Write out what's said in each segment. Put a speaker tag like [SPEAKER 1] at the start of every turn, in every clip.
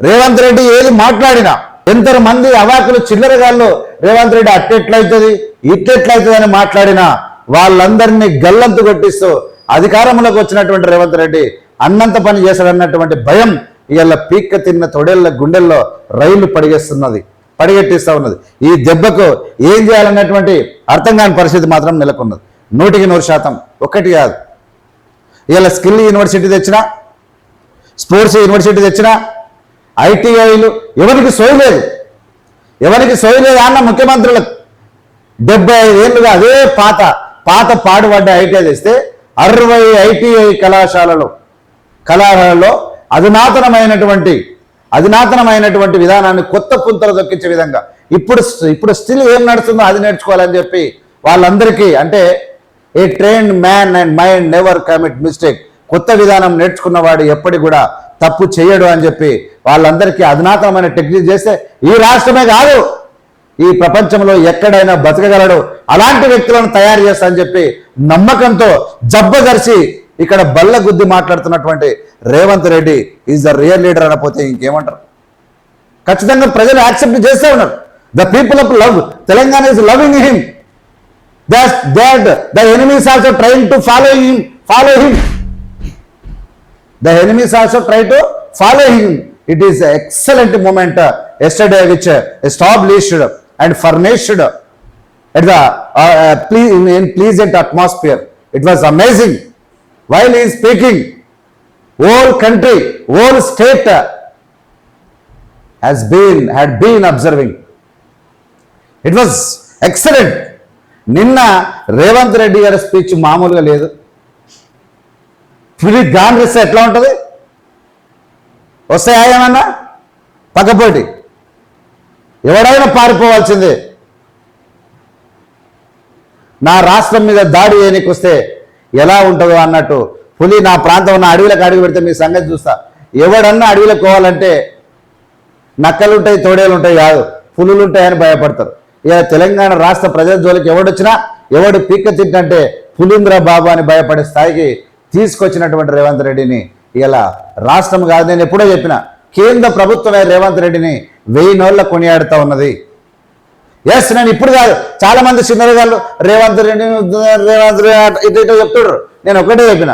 [SPEAKER 1] రేవంత్ రెడ్డి ఏది మాట్లాడినా ఎంతమంది అవాకులు చిల్లరగాళ్ళు రేవంత్ రెడ్డి అట్టెట్లయితుంది ఇట్టెట్లయితుంది అని మాట్లాడినా వాళ్ళందరినీ గల్లంతు కొట్టిస్తూ అధికారంలోకి వచ్చినటువంటి రేవంత్ రెడ్డి అన్నంత పని చేశాడన్నటువంటి భయం ఇవాళ పీక్క తిన్న తొడేళ్ళ గుండెల్లో రైలు పడిగేస్తున్నది పడిగెట్టిస్తూ ఉన్నది. ఈ దెబ్బకు ఏం చేయాలన్నటువంటి అర్థం కాని పరిస్థితి మాత్రం నెలకొన్నది. నూటికి నూరు శాతం ఒక్కటి కాదు. ఇవాళ స్కిల్ యూనివర్సిటీ తెచ్చినా స్పోర్ట్స్ యూనివర్సిటీ తెచ్చినా ఐటీఐలు ఎవరికి సోయి లేదు. ఎవరికి సోయి లేదు అన్న ముఖ్యమంత్రులకు డెబ్బై ఐదేళ్ళుగా అదే పాత పాత పాడుపడ్డ ఐటీఐ తెస్తే అరవై ఐటీఐ కళాశాలలు కళాశాలలో అధునాతనమైనటువంటి అధునాతనమైనటువంటి విధానాన్ని కొత్త పుంతలు దొక్కించే విధంగా. ఇప్పుడు ఇప్పుడు స్టిల్ ఏం నడుస్తుందో అది నేర్చుకోవాలని చెప్పి వాళ్ళందరికీ అంటే a trained man and mind never commit mistake కొత్త విధానం నేర్చుకున్నవాడు ఎప్పటి కూడా తప్పు చేయడు అని చెప్పి వాళ్ళందరికీ అధునాతనమైన టెక్నిక్ చేస్తే ఈ రాష్ట్రమే కాదు ఈ ప్రపంచంలో ఎక్కడైనా బతకగలడు. అలాంటి వ్యక్తులను తయారు చేస్తా అని చెప్పి నమ్మకంతో జబ్బగరిచి ఇక్కడ బల్ల గుద్ది మాట్లాడుతున్నటువంటి Revanth Reddy is the real leader అనపోతే ఇంకేమంటారు? ఖచ్చితంగా ప్రజలు యాక్సెప్ట్ చేస్తూ ఉన్నారు. The people of love Telangana is loving him that the enemies also train to follow him follow him is an excellent moment uh, yesterday which uh, established and furnished at the uh, uh, ple- in, in pleasant atmosphere. It was amazing. While he is speaking, whole country, whole state uh, has been had been observing. It was excellent నిన్న రేవంత్ రెడ్డి గారి speech మామూలుగా లేదు Philip Congress ఎట్లా ఉంటుంది? వస్తాయా ఏమన్నా? పక్కపోటి ఎవడైనా పారిపోవాల్సిందే. నా రాష్ట్రం మీద దాడి చేయనికి వస్తే ఎలా ఉంటుందో అన్నట్టు పులి నా ప్రాంతం ఉన్న అడవిలకు అడుగు పెడితే మీ సంగతి చూస్తా. ఎవడన్నా అడవిలకు పోవాలంటే నక్కలు ఉంటాయి తోడేలు ఉంటాయి కాదు పులులు ఉంటాయని భయపడతారు. ఇక తెలంగాణ రాష్ట్ర ప్రజల జోలికి ఎవడొచ్చినా ఎవడు పీక్క తింటంటే పులింద్ర బాబు అని భయపడే స్థాయికి తీసుకొచ్చినటువంటి రేవంత్ రెడ్డిని ఇలా రాష్ట్రం కాదు నేను ఎప్పుడో చెప్పిన కేంద్ర ప్రభుత్వమే రేవంత్ రెడ్డిని వెయ్యి నోళ్ళ కొనియాడుతూ ఉన్నది. ఎస్ నేను ఇప్పుడు కాదు చాలా మంది చిన్నగాళ్ళు రేవంత్ రెడ్డిని రేవంత్ రెడ్డి ఇటు ఇటు నేను ఒకటే చెప్పిన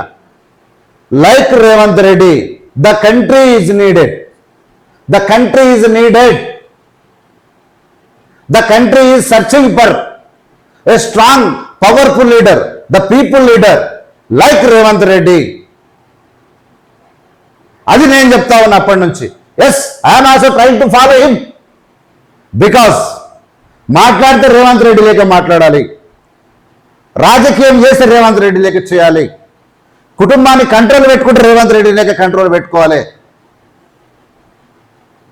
[SPEAKER 1] like Revanth Reddy the country is needed the country is needed the country is searching for a strong powerful leader the people leader like Revanth Reddy. అది నేను చెప్తా ఉన్నా అప్పటి నుంచి. Yes I'm also trying to follow him because మాట్లాడితే రేవంత్ రెడ్డి లేక మాట్లాడాలి. రాజకీయం చేస్తే రేవంత్ రెడ్డి లేక చేయాలి. కుటుంబాన్ని కంట్రోల్ పెట్టుకుంటే రేవంత్ రెడ్డి లేక కంట్రోల్ పెట్టుకోవాలి.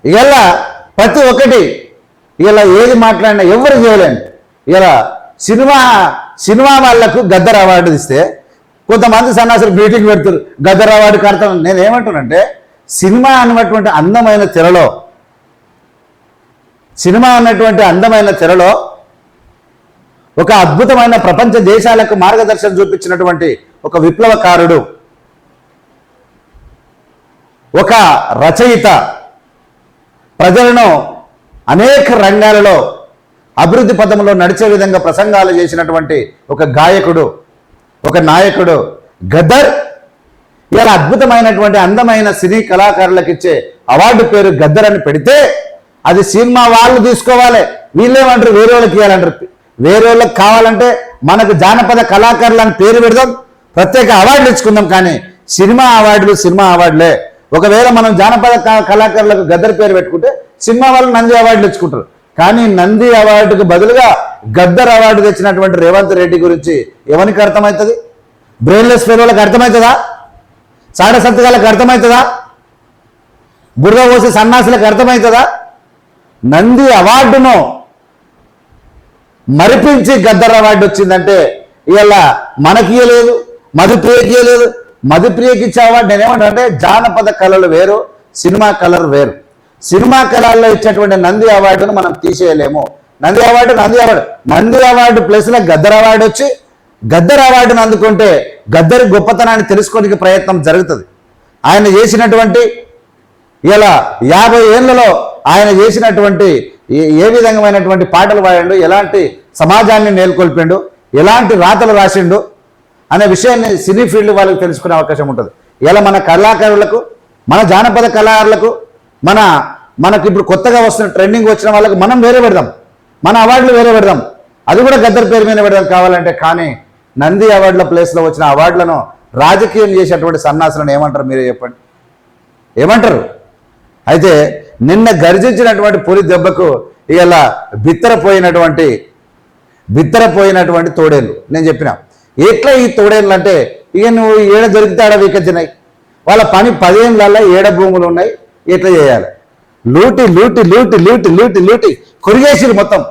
[SPEAKER 1] ఇలా ప్రతి ఒక్కటి ఇలా ఏది మాట్లాడినా ఎవరు చేయలేను ఇలా సినిమా సినిమా వాళ్ళకు గద్దర్ అవార్డు ఇస్తే కొంతమంది సన్నాసులు మీటింగ్ పెడతారు. గద్దర్ కడతాను నేను ఏమంటానంటే సినిమా అన్నటువంటి అందమైన తెరలో సినిమా అన్నటువంటి అందమైన తెరలో ఒక అద్భుతమైన ప్రపంచ దేశాలకు మార్గదర్శనం చూపించినటువంటి ఒక విప్లవకారుడు ఒక రచయిత ప్రజలను అనేక రంగాలలో అభివృద్ధి పదంలో నడిచే విధంగా ప్రసంగాలు చేసినటువంటి ఒక గాయకుడు ఒక నాయకుడు గద్దర్ ఇలా అద్భుతమైనటువంటి అందమైన సినీ కళాకారులకు ఇచ్చే అవార్డు పేరు గద్దర్ అని పెడితే అది సినిమా వాళ్ళు తీసుకోవాలి. వీళ్ళేమంటారు? వేరే వాళ్ళకి ఇవ్వాలంటారు. వేరే వాళ్ళకి కావాలంటే మనకు జానపద కళాకారులు అని పేరు పెడదాం. ప్రత్యేక అవార్డులు ఇచ్చుకుందాం. కానీ సినిమా అవార్డులు సినిమా అవార్డులే. ఒకవేళ మనం జానపద కళాకారులకు గద్దర్ పేరు పెట్టుకుంటే సినిమా వాళ్ళు నంది అవార్డులు ఇచ్చుకుంటారు. కానీ నంది అవార్డుకు బదులుగా గద్దర్ అవార్డు తెచ్చినటువంటి రేవంత్ రెడ్డి గురించి ఎవరికి అర్థమవుతుంది బ్రెయిన్లెస్ ఫెలోలకు అర్థమవుతుందా సాడ సంతకాలకు అర్థమవుతుందా బురద పోసి సన్నాసులకు అర్థమవుతుందా నంది అవార్డును మరిపించి గద్దర్ అవార్డు వచ్చిందంటే ఇలా మనకి ఇయ్యలేదు మధుప్రియకి ఇయ్యలేదు మధుప్రియకి ఇచ్చే అవార్డు నేనేమంటా అంటే జానపద కళలు వేరు సినిమా కలర్ వేరు. సినిమా కళల్లో ఇచ్చినటువంటి నంది అవార్డును మనం తీసేయలేము. Nandi award Nandi award. Nandi award ప్లస్లో గద్దర్ అవార్డు వచ్చి గద్దర్ అవార్డును అందుకుంటే గద్దరి గొప్పతనాన్ని తెలుసుకోనికి ప్రయత్నం జరుగుతుంది. ఆయన చేసినటువంటి ఇలా యాభై ఏళ్ళలో ఆయన చేసినటువంటి ఏ- ఏ విధమైనటువంటి పాటలు పాడిండు ఎలాంటి సమాజాన్ని నేల్కొల్పిండు ఎలాంటి రాతలు రాసిండు అనే విషయాన్ని సినీ ఫీల్డ్ వాళ్ళకి తెలుసుకునే అవకాశం ఉంటుంది. ఇలా మన కళాకారులకు మన జానపద కళాకారులకు మన మనకి ఇప్పుడు కొత్తగా వస్తున్న ట్రెండింగ్ వచ్చిన వాళ్ళకి మనం వేరే పెడదాం. మన అవార్డులు వేరే పెడదాం. అది కూడా గద్దర్ పేరు మీద పెడదాం కావాలంటే కానీ నంది అవార్డుల ప్లేస్లో వచ్చిన అవార్డులను రాజకీయం చేసేటువంటి సన్నాసులను ఏమంటారు మీరే చెప్పండి? ఏమంటారు? అయితే నిన్న గర్జించినటువంటి పులి దెబ్బకు ఇలా బిత్తరపోయినటువంటి బిత్తరపోయినటువంటి తోడేళ్ళు. నేను చెప్పిన ఎట్లా ఈ తోడేళ్ళు అంటే ఇక నువ్వు ఏడ దొరికితే ఆడ వీకొచ్చినాయి వాళ్ళ పని పదేళ్ళల్లో ఏడ భూములు ఉన్నాయి? ఎట్లా చేయాలి? లూటి లూటి లూటి లూటి లూటి లూటి కొరిగేసిరు మొత్తం.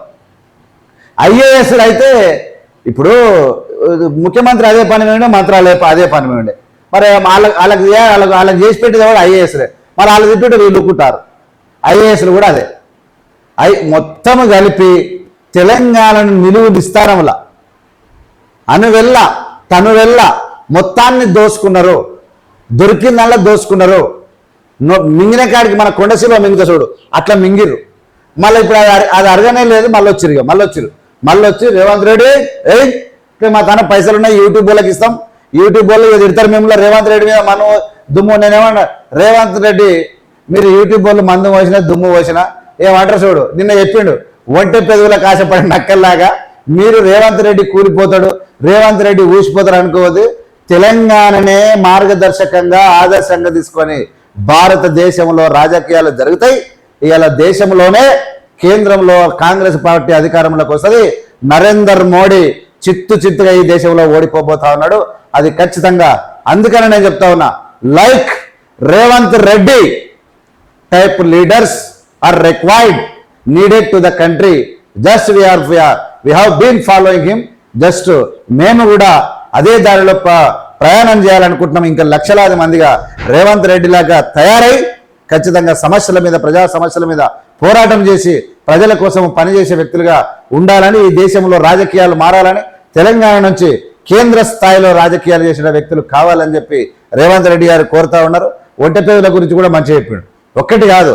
[SPEAKER 1] ఐఏఎస్ అయితే ఇప్పుడు ముఖ్యమంత్రి అదే పని ఉండే, మంత్రాలు అదే- పని ఉండే. మరి వాళ్ళకి వాళ్ళకి వాళ్ళకి వాళ్ళకి చేసి పెట్టేది కూడా ఐఏఎస్లే మరి వాళ్ళు తిట్టుంటే వీళ్ళు లుక్కుంటారు ఐఏఎస్లు కూడా అదే. ఐ మొత్తం కలిపి తెలంగాణను నిలువు విస్తారముల అనువెల్ల తనువెల్ల మొత్తాన్ని దోసుకున్నారు. దొరికిందల్లా దోసుకున్నారు. మింగిన కాడికి మన కొండశిలో మింగుతా చూడు. అట్లా మింగిర్రు. మళ్ళీ ఇప్పుడు అది అది అరగనే లేదు మళ్ళీ వచ్చిరు ఇక మళ్ళీ వచ్చిరు మళ్ళీ వచ్చి రేవంత్ రెడ్డి ఏయ్ మా తన పైసలు ఉన్నాయి యూట్యూబ్ వాళ్ళకి ఇస్తాం. యూట్యూబ్ వాళ్ళు ఇది తిడతారు రేవంత్ రెడ్డి మీద మనం దుమ్ము నేనేమన్నా రేవంత్ రెడ్డి మీరు యూట్యూబ్ వాళ్ళు మందు పోసిన దుమ్ము పోసిన ఏమంటారు చూడు నిన్న చెప్పిండు ఒంటె పెదవులకు ఆశపడిన నక్కల్లాగా మీరు రేవంత్ రెడ్డి కూలిపోతాడు రేవంత్ రెడ్డి ఊసిపోతాడు అనుకోవద్దు. తెలంగాణనే మార్గదర్శకంగా ఆదర్శంగా తీసుకొని భారతదేశంలో రాజకీయాలు జరుగుతాయి. ఇవాళ దేశంలోనే కేంద్రంలో కాంగ్రెస్ పార్టీ అధికారంలోకి వస్తుంది. నరేందర్ మోడీ చిత్తు చిత్తుగా ఈ దేశంలో ఓడిపోబోతా ఉన్నాడు. అది ఖచ్చితంగా. అందుకని నేను చెప్తా ఉన్నా like Revanth Reddy type leaders are required needed to the country just we are we have been following him just మేము కూడా అదే దారిలో ప్రయాణం చేయాలనుకుంటున్నాం. ఇంకా లక్షలాది మందిగా రేవంత్ రెడ్డి లాగా తయారై ఖచ్చితంగా సమస్యల మీద ప్రజా సమస్యల మీద పోరాటం చేసి ప్రజల కోసం పనిచేసే వ్యక్తులుగా ఉండాలని ఈ దేశంలో రాజకీయాలు మారాలని తెలంగాణ నుంచి కేంద్ర స్థాయిలో రాజకీయాలు చేసిన వ్యక్తులు కావాలని చెప్పి రేవంత్ రెడ్డి గారు కోరుతా ఉన్నారు. ఒంటెపేదల గురించి కూడా మంచి చెప్పిండు. ఒక్కటి కాదు.